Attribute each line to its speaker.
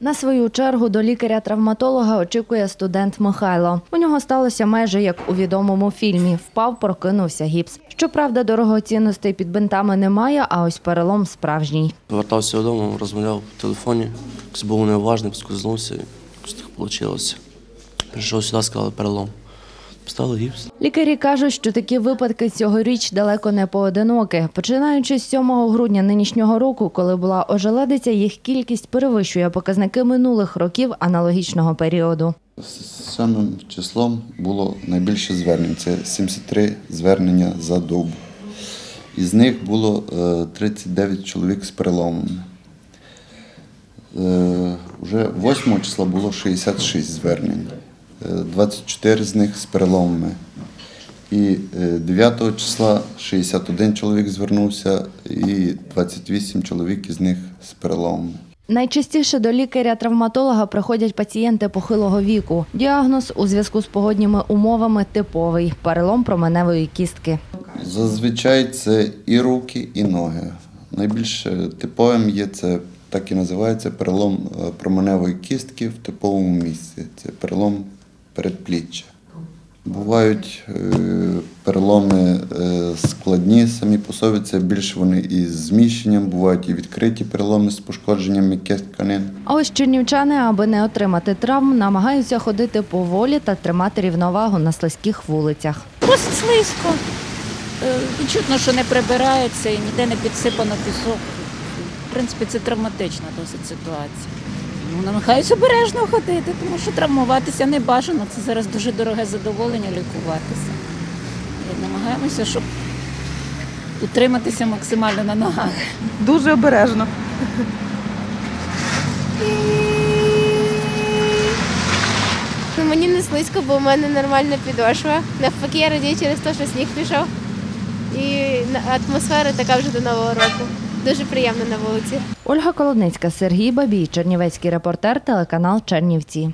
Speaker 1: На свою чергу до лікаря-травматолога очікує студент Михайло. У нього сталося майже як у відомому фільмі: впав, прокинувся гіпс. Щоправда, дорогоцінностей під бинтами немає, а ось перелом справжній.
Speaker 2: Повертався додому, розмовляв по телефоні, був неуважний, скользнувся, і якось так вийшло. Прийшов сюди, сказали перелом. Поставили гіпс.
Speaker 1: Лікарі кажуть, що такі випадки цьогоріч далеко не поодинокі. Починаючи з 7 грудня нинішнього року, коли була ожеледиця, їх кількість перевищує показники минулих років аналогічного періоду.
Speaker 3: З самим числом було найбільше звернень. Це 73 звернення за добу. Із них було е, 39 чоловік з переломами. Е, Уже 8 числа було 66 звернень, Е, 24 з них з переломами. І е, 9 числа 61 чоловік звернувся, і 28 чоловік із них з переломами.
Speaker 1: Найчастіше до лікаря-травматолога приходять пацієнти похилого віку. Діагноз у зв'язку з погодніми умовами типовий перелом променевої кістки.
Speaker 3: Зазвичай це і руки, і ноги. Найбільш е, типовим є це так і називається перелом е, променевої кістки в типовому місці. Це перелом передпліччя. Бувають е, переломи е, складні самі по собі, це більш вони із зміщенням, бувають і відкриті переломи з пошкодженням м'яких тканин.
Speaker 1: А ось чернівчани, аби не отримати травм, намагаються ходити поволі та тримати рівновагу на слизьких вулицях.
Speaker 4: Досить слизько. Е, Відчутно, що не прибирається і ніде не підсипано пісок. В принципі, це травматична досить ситуація. Ну, намагаюся обережно ходити, тому що травмуватися не бажано. Це зараз дуже дороге задоволення лікуватися. І намагаємося, щоб утриматися максимально на ногах.
Speaker 5: Дуже обережно.
Speaker 6: Ну, мені не слизько, бо в мене нормальна підошва. Навпаки, я радію через те, що сніг пішов. І атмосфера така вже до Нового року. Дуже приємно на вулиці.
Speaker 1: Ольга Колодницька, Сергій Бабій, Чернівецький репортер, телеканал Чернівці.